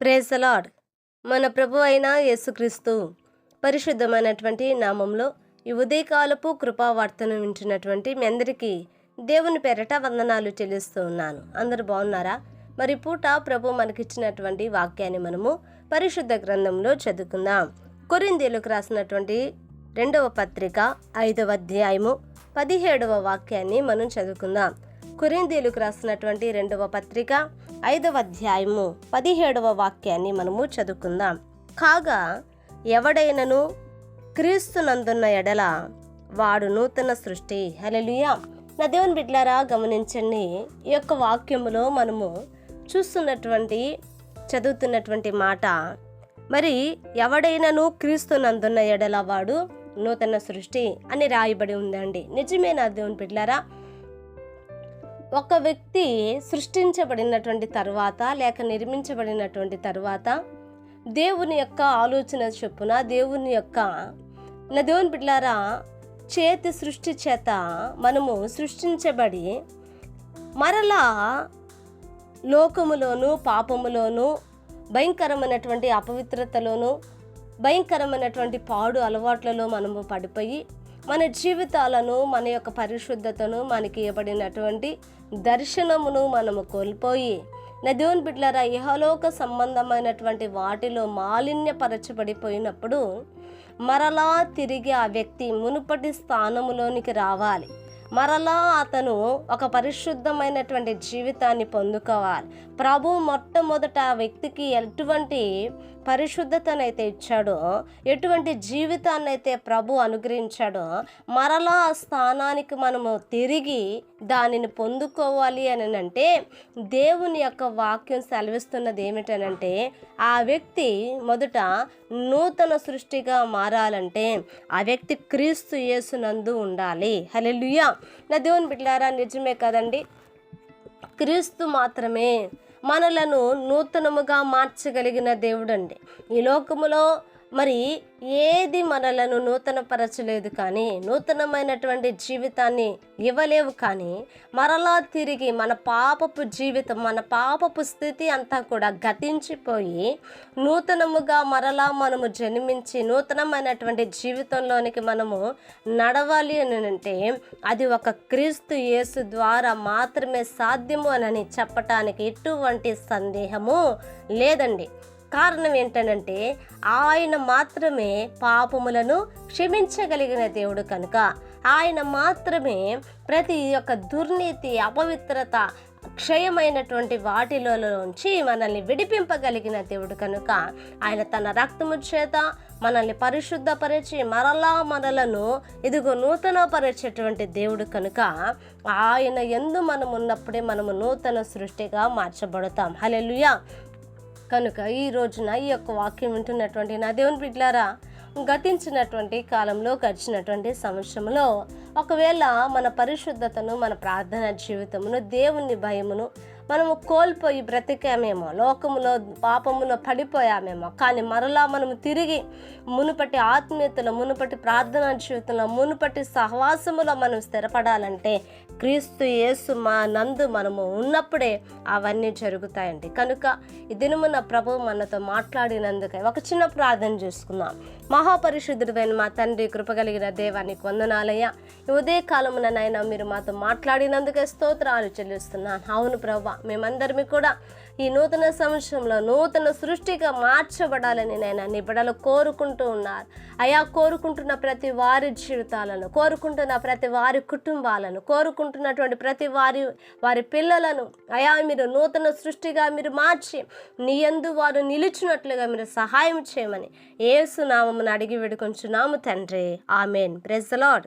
Praise మన ప్రభు అయిన యేసుక్రీస్తు పరిశుద్ధమైనటువంటి నామంలో ఈ ఉదయకాలపు కృపావార్తను వింటున్నటువంటి మీ అందరికీ దేవుని పేరట వందనాలు చెల్లిస్తూ ఉన్నాను. అందరు బాగున్నారా? మరి పూట ప్రభు మనకిచ్చినటువంటి వాక్యాన్ని మనము పరిశుద్ధ గ్రంథంలో చదువుకుందాం. కొరిందేలకు రాసినటువంటి రెండవ పత్రిక ఐదవ అధ్యాయము పదిహేడవ వాక్యాన్ని మనం చదువుకుందాం. కురేందీలకు రాసినటువంటి రెండవ పత్రిక ఐదవ అధ్యాయము పదిహేడవ వాక్యాన్ని మనము చదువుకుందాం. కాగా ఎవడైనను క్రీస్తునందున్న ఎడల వాడు నూతన సృష్టి. హలలుయా నా దేవుని బిడ్లారా గమనించండి ఈ యొక్క వాక్యములో మనము చూస్తున్నటువంటి చదువుతున్నటువంటి మాట మరి ఎవడైనను క్రీస్తునందున్న ఎడల వాడు నూతన సృష్టి అని రాయబడి ఉందండి. నిజమే నా దేవుని బిడ్లారా ఒక వ్యక్తి సృష్టించబడినటువంటి తర్వాత లేక నిర్మించబడినటువంటి తర్వాత దేవుని యొక్క ఆలోచన చొప్పున దేవుని యొక్క నా దేవుని బిడ్లారా చేతి సృష్టి చేత మనము సృష్టించబడి మరలా లోకములోను పాపములోను భయంకరమైనటువంటి అపవిత్రతలోను భయంకరమైనటువంటి పాడు అలవాట్లలో మనము పడిపోయి మన జీవితాలను మన యొక్క పరిశుద్ధతను మనకి ఇవ్వబడినటువంటి దర్శనమును మనము కోల్పోయి నా దేవుని బిడ్డలారా ఇహలోక సంబంధమైనటువంటి వాటిలో మాలిన్యపరచబడిపోయినప్పుడు మరలా తిరిగి ఆ వ్యక్తి మునుపటి స్థానములోనికి రావాలి. మరలా అతను ఒక పరిశుద్ధమైనటువంటి జీవితాన్ని పొందుకోవాలి. ప్రభు మొట్టమొదట ఆ వ్యక్తికి ఎటువంటి పరిశుద్ధతనైతే ఇచ్చాడో ఎటువంటి జీవితాన్ని అయితే ప్రభు అనుగ్రహించాడో మరలా ఆ స్థానానికి మనము తిరిగి దానిని పొందుకోవాలి అని అంటే దేవుని యొక్క వాక్యం సెలవిస్తున్నది ఏమిటనంటే ఆ వ్యక్తి మొదట నూతన సృష్టిగా మారాలంటే ఆ వ్యక్తి క్రీస్తు యేసునందు ఉండాలి. హల్లెలూయా. నా దేవుని బిడ్డారా నిజమే కదండి. క్రీస్తు మాత్రమే మనలను నూతనముగా మార్చగలిగిన దేవుడండి. ఈ లోకములో మరి ఏది మనలను నూతనపరచలేదు కానీ నూతనమైనటువంటి జీవితాన్ని ఇవ్వలేవు కానీ మరలా తిరిగి మన పాపపు జీవితం మన పాపపు స్థితి అంతా కూడా గతించిపోయి నూతనముగా మరలా మనము జన్మించి నూతనమైనటువంటి జీవితంలోనికి మనము నడవాలి అని అంటే అది ఒక క్రీస్తు యేసు ద్వారా మాత్రమే సాధ్యము అని చెప్పటానికి ఎటువంటి సందేహము లేదండి. కారణం ఏంటనంటే ఆయన మాత్రమే పాపములను క్షమించగలిగిన దేవుడు కనుక. ఆయన మాత్రమే ప్రతి ఒక్క దుర్నీతి అపవిత్రత క్షయమైనటువంటి వాటిలోంచి మనల్ని విడిపింపగలిగిన దేవుడు కనుక. ఆయన తన రక్తము చేత మనల్ని పరిశుద్ధపరిచి మరలా మనలను ఇదిగో నూతనపరిచేటువంటి దేవుడు కనుక ఆయన ఎందు మనం ఉన్నప్పుడే మనము నూతన సృష్టిగా మార్చబడతాం. హలెలుయా కనుక ఈ రోజున ఈ యొక్క వాక్యం వింటున్నటువంటి నా దేవుని బిడ్లారా గతించినటువంటి కాలంలో గడిచినటువంటి సంవత్సరంలో ఒకవేళ మన పరిశుద్ధతను మన ప్రార్థన జీవితమును దేవుని భయమును మనము కోల్పోయి బ్రతికామేమో లోకములో పాపములో పడిపోయామేమో కానీ మరలా మనము తిరిగి మునుపటి ఆత్మీయతలో మునుపటి ప్రార్థన జీవితంలో మునుపటి సహవాసములో మనం స్థిరపడాలంటే క్రీస్తు యేసు మా నందు మనము ఉన్నప్పుడే అవన్నీ జరుగుతాయండి. కనుక ఈ దినమున ప్రభు మనతో మాట్లాడినందుకే ఒక చిన్న ప్రార్థన చేసుకుందాం. మహాపరిశుద్ధుడైన మా తండ్రి కృపగలిగిన దేవానికి వందనాలయ్య. ఉదయ కాలమున నాయన మీరు మాతో మాట్లాడినందుకే స్తోత్రాలు చెల్లిస్తున్నాను. అవును ప్రభా మేమందరిమి కూడా ఈ నూతన సంవత్సరంలో నూతన సృష్టిగా మార్చబడాలని నేను నీ బిడలు కోరుకుంటూ ఉన్నారు. అయా కోరుకుంటున్న ప్రతి వారి జీవితాలను కోరుకుంటున్న ప్రతి వారి కుటుంబాలను కోరుకుంటున్నటువంటి ప్రతి వారి వారి పిల్లలను అయా మీరు నూతన సృష్టిగా మీరు మార్చి నీ యందు వారు నిలిచినట్లుగా మీరు సహాయం చేయమని ఏసునామమును అడిగి వేడుకొంచున్నాము తండ్రి. ఆమెన్. Praise Lord.